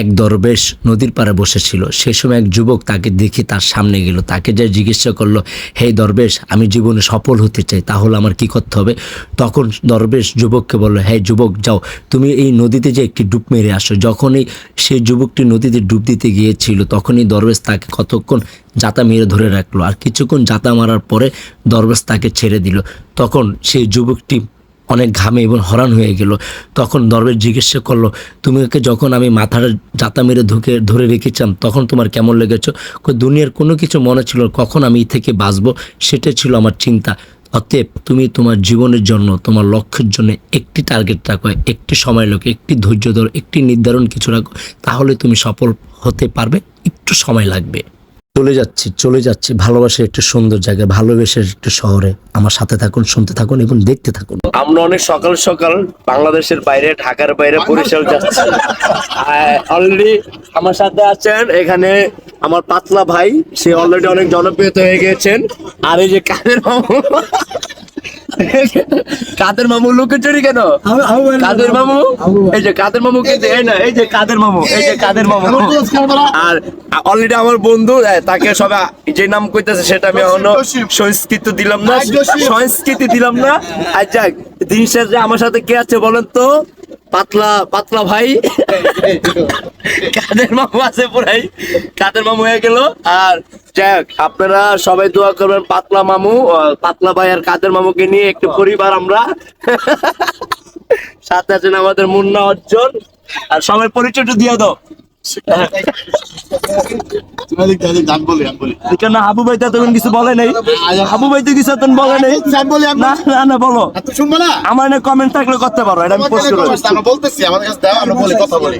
এক দরবেশ নদীর পাড়ে বসেছিল। সে সময় এক যুবক তাকে দেখে তার সামনে গেল। তাকে যা জিজ্ঞাসা করল, হে দরবেশ, আমি জীবনে সফল হতে চাই, তাহলে আমার কি করতে হবে? তখন দরবেশ যুবককে বলল হ্যাঁ যুবক, যাও। তুমি এই নদীতে যে একটি ডুব মেরে আসো। যখনই সেই যুবকটি নদীতে ডুব দিতে গিয়েছিল, তখনই দরবেশ তাকে কতক্ষণ জাতা মেরে ধরে রাখল। আর কিছুক্ষণ জাতা মারার পরে দরবেশ তাকে ছেড়ে দিল। তখন সেই যুবকটি অনেক ঘামে এবং হরান হয়ে গেল। তখন দরবেশ জিজ্ঞাসা করল তুমি ওকে যখন আমি মাথাটা জাতা মেরে ধুকে, ধরে রেখেছিলাম, তখন তোমার কেমন লেগেছে? দুনিয়ার কোনো কিছু মনে ছিল কখন আমি থেকে বাঁচবো সেটা ছিল আমার চিন্তা। অতএব তুমি তোমার জীবনের জন্য, তোমার লক্ষ্যের জন্য একটি টার্গেট রাখো, একটি সময় লোক একটি ধৈর্য ধরো, একটি নির্ধারণ কিছু রাখো, তাহলে তুমি সফল হতে পারবে, একটু সময় লাগবে। চলে যাচ্ছি চলে যাচ্ছি। ভালোবাসার একটু সুন্দর জায়গায় ভালোবেসের একটু শহরে। আমার সাথে থাকুন শুনতে থাকুন এবং দেখতে থাকুন। আমরা অনেক সকাল সকাল বাংলাদেশের বাইরে ঢাকার বাইরে বরিশাল যাচ্ছি। অলরেডি আমার সাথে আছেন এখানে আমার পাতলা ভাই সে অলরেডি অনেক জনপ্রিয়তা হয়ে গেছেন আর এই যে কাদের কাদের মামু লুকোচুরি কেন? কাদের মামু? এই যে কাদের মামু কিন্তু এই না এই যে কাদের মামু এই যে কাদের মামু। আর অলরেডি আমার বন্ধু তাকে সবাই যে নাম কইতেছে সেটা আমি এখনও সংস্কৃত দিলাম না। সংস্কৃতি দিলাম না। আর যাক দিন শেষে আমার সাথে কে আছে বলেন তো? পাতলা পাতলা ভাই। কাদের মামু আছে পুরাই? কাদের মামু হয়ে গেল? আর আপনারা সবাই দোয়া করবেন পাতলা মামু পাতলা ভাই আর কাদের মামুকে নিয়ে একটু পরিবার আমরা। সাথে আছেন আমাদের মুন্না অর্জন। আর সবাই পরিচয়টা দিয়ে দাও। কেন হাবু ভাই কিছু বলে নাই? হাবু ভাই তো কিছু এতক্ষণ বলে নাই। না না না বলো। শুনব না? আমার না কমেন্ট থাকলে করতে পারো এটা আমি পোস্ট করব আমরা বলতেছি আমাদের কাছে দাও আমরা বলি কথা বলি।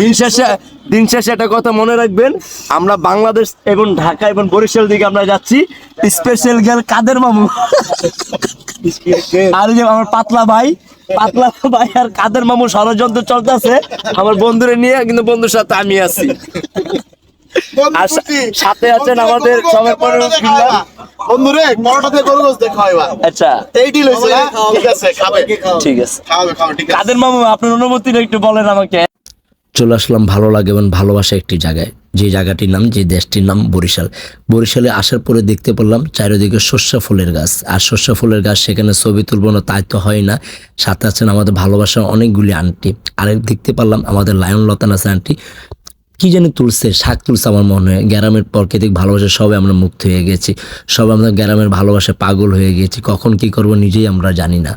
দিন শেষে দিন শেষে একটা কথা মনে রাখবেন আমরা বাংলাদেশ এবং ঢাকা এবং বরিশাল দিকে আমরা যাচ্ছি। স্পেশাল গেল কাদের মামু? আর যে আমার পাতলা ভাই পাতলা ভাই আর কাদের মামু ষড়যন্ত্র চলতেছে আমার বন্ধুরে নিয়ে কিন্তু বন্ধুর সাথে আমি আছি। সাথে আছেন আমাদের সবার পরে বন্ধুরে পরোটাতে গরু গোস দেখা হয় আচ্ছা। এই ডিল না? ঠিক আছে খাবে। ঠিক আছে। খাওয়াবে খাওয়াবে ঠিক আছে। কাদের মামু আপনার অনুমতিটা একটু বলেন আমাকে। চলে আসলাম ভালো লাগে এবং ভালোবাসা একটি জায়গায় যে জায়গাটির নাম যে দেশটির নাম বরিশাল। বরিশালে আসার পরে দেখতে পেলাম চারিদিকে শস্য ফুলের গাছ। আর শস্য ফুলের গাছ সেখানে ছবি তুলবো না তাই তো হয় না। সাথে আছেন আমাদের ভালোবাসার অনেকগুলি আন্টি। আরেক দেখতে পারলাম আমাদের লায়ন লতান আছে আন্টি। কি যেন তুলছে, শাক তুলছে আমার মনে। হয় গ্রামের প্রকৃতিক ভালোবাসা সবাই আমরা মুক্ত হয়ে গেছি। সব আমরা গ্রামের ভালোবাসা পাগল হয়ে গেছি। কখন কি করব নিজেই আমরা জানি না।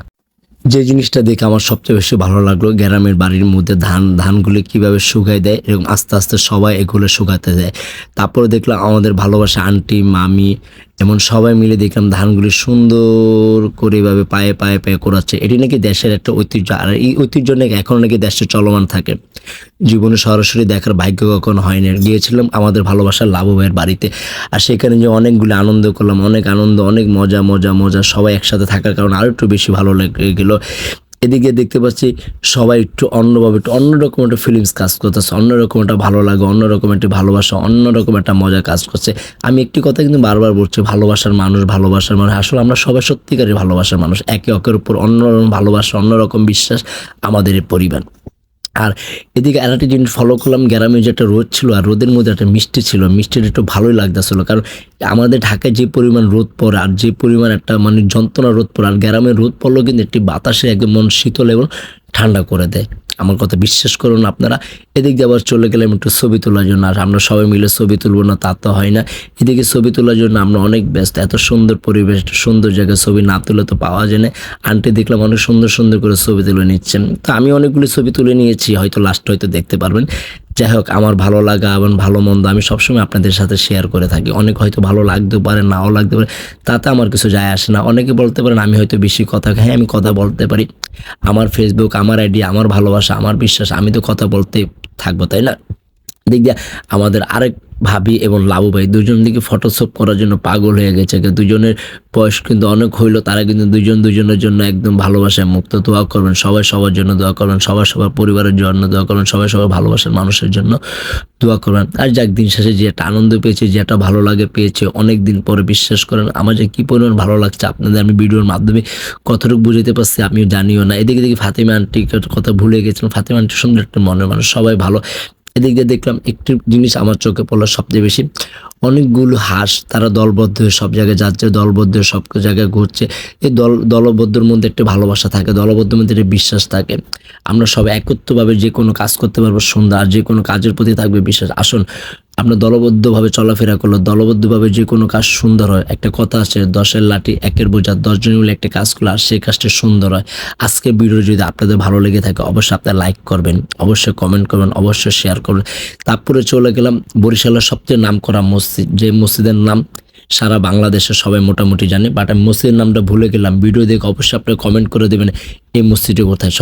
যে জিনিসটা দেখে আমার সবচেয়ে বেশি ভালো লাগল গ্রামের বাড়ির মধ্যে ধান, ধানগুলি কীভাবে শুকাই দেয়, এরকম আস্তে আস্তে সবাই এগুলো শুকাতে দেয়। তারপরে দেখলাম আমাদের ভালোবাসা আন্টি মামি এমন সবাই মিলে দেখলাম ধানগুলি সুন্দর করে এভাবে পায়ে পায়ে পায়ে করাচ্ছে এটি নাকি দেশের একটা ঐতিহ্য। আর এই ঐতিহ্য নাকি এখন নাকি দেশে চলমান থাকে। জীবনে সরাসরি দেখার ভাগ্য কখনো হয়নি। গিয়েছিলাম আমাদের ভালোবাসার লাভু ভাইয়ের বাড়িতে। আর সেখানে যে অনেকগুলি আনন্দ করলাম, অনেক আনন্দ, অনেক মজা মজা মজা, সবাই একসাথে থাকার কারণে আরও একটু বেশি ভালো লেগে, গেল। এদিকে দেখতে পাচ্ছি সবাই একটু অন্যভাবে, একটু অন্যরকম একটা ফিলিংস কাজ করতেছে, অন্যরকম একটা ভালো লাগে, অন্যরকম একটা ভালোবাসা, অন্যরকম একটা মজা কাজ করছে। আমি একটি কথা কিন্তু বারবার বলছি, ভালোবাসার মানুষ ভালোবাসার মানুষ। আসলে আমরা সবাই সত্যিকারের ভালোবাসার মানুষ, একে অপরের উপর অন্যরকম ভালোবাসা, অন্যরকম বিশ্বাস আমাদের পরিবার। আর এদিকে আর একটা জিনিস ফলো করলাম, গ্রামে যে একটা রোদ ছিল আর রোদের মধ্যে একটা মিষ্টি ছিল মিষ্টির একটু ভালোই লাগতেছিল। কারণ আমাদের ঢাকায় যে পরিমাণ রোদ পড়ে আর যে পরিমাণ একটা মানে যন্ত্রণা রোদ পড়ে, আর গ্রামে রোদ পড়লেও কিন্তু একটি বাতাসে একদম মন শীতল এবং ঠান্ডা করে দেয়। আমার কথা বিশ্বাস করুন আপনারা। এদিক দিয়ে আবার চলে গেলাম একটু ছবি তোলার জন্য, আর আমরা সবাই মিলে ছবি তুলবো না, তা তো হয় না। এদিকে ছবি তোলার জন্য আমরা অনেক ব্যস্ত, এত সুন্দর পরিবেশ সুন্দর জায়গায় ছবি না তুলে তো পাওয়া যায় না। আন্টি দেখলাম অনেক সুন্দর সুন্দর করে ছবি তুলে নিচ্ছেন। তো আমি অনেকগুলি ছবি তুলে নিয়েছি, হয়তো লাস্ট হয়তো দেখতে পারবেন। যাই হোক, আমার ভালো লাগা এবং ভালো মন্দ আমি সবসময় আপনাদের সাথে শেয়ার করে থাকি। অনেক হয়তো ভালো লাগতে পারে, নাও লাগতে পারে, তাতে আমার কিছু যায় আসে না। অনেকে বলতে পারেন, আমি হয়তো বেশি কথা হ্যাঁ আমি কথা বলতে পারি। আমার ফেসবুক আমার আইডি আমার ভালোবাসা, আমার বিশ্বাস, আমি তো কথা বলতে থাকব, তাই না? দিক দিয়ে আমাদের আরেক ভাবি এবং লাবু ভাই দুজন দিকে ফটোশপ করার জন্য পাগল হয়ে গেছে। দুজনের বয়স কিন্তু অনেক হইল, তারা কিন্তু দুজন দুজনের জন্য একদম ভালোবাসায় মুক্ত। দোয়া করবেন সবাই সবার জন্য দোয়া করবেন সবাই সবার পরিবারের জন্য দোয়া করবেন, সবাই সবার ভালোবাসার মানুষের জন্য দোয়া করবেন। আর যাক, দিন শেষে যে একটা আনন্দ পেয়েছে, যে একটা ভালো লাগে পেয়েছে, অনেক দিন পরে বিশ্বাস করেন, আমার যে কী পরিমাণ ভালো লাগছে আপনাদের আমি ভিডিওর মাধ্যমে কতটুকু বুঝাতে পারছি আমিও জানিও না। এদিকে দেখি ফাতিমা আন্টির কথা ভুলে গেছিলাম, ফাতিমা আন্টি সুন্দর একটা মনের মানুষ, সবাই ভালো। এদিক দিয়ে দেখলাম একটি জিনিস আমার চোখে পড়ল সবচেয়ে বেশি। অনেকগুলো হাঁস, তারা দলবদ্ধ হয়ে সব জায়গায় যাচ্ছে, দলবদ্ধ হয়ে সব জায়গায় ঘুরছে। এই দল, দলবদ্ধর মধ্যে একটা ভালোবাসা থাকে, দলবদ্ধর মধ্যে একটা বিশ্বাস থাকে। আমরা সব একত্রভাবে যে কোনো কাজ করতে পারব, সন্ধ্যা, আর যে কোনো কাজের প্রতি থাকবে বিশ্বাস। আসুন আমরা দলবদ্ধভাবে চলাফেরা করলে, দলবদ্ধভাবে যে কোনো কাজ সুন্দর হয়। একটা কথা আছে, দশের লাঠি একের বোঝা, দশজন মিলে একটা কাজ করলে আর সেই কাজটা সুন্দর হয়। আজকে ভিডিও যদি আপনাদের ভালো লেগে থাকে, অবশ্যই আপনারা লাইক করবেন, অবশ্যই কমেন্ট করবেন, অবশ্যই শেয়ার করবেন। তারপরে চলে গেলাম বরিশালের সবচেয়ে নাম করা মসজিদ, যে মসজিদের নাম সারা বাংলাদেশে সবাই মোটামুটি জানে বাট আমি মসজিদের নামটা ভুলে গেলাম। ভিডিও দেখে অবশ্যই আপনি কমেন্ট করে দেবেন, এই মসজিদটি কোথায়?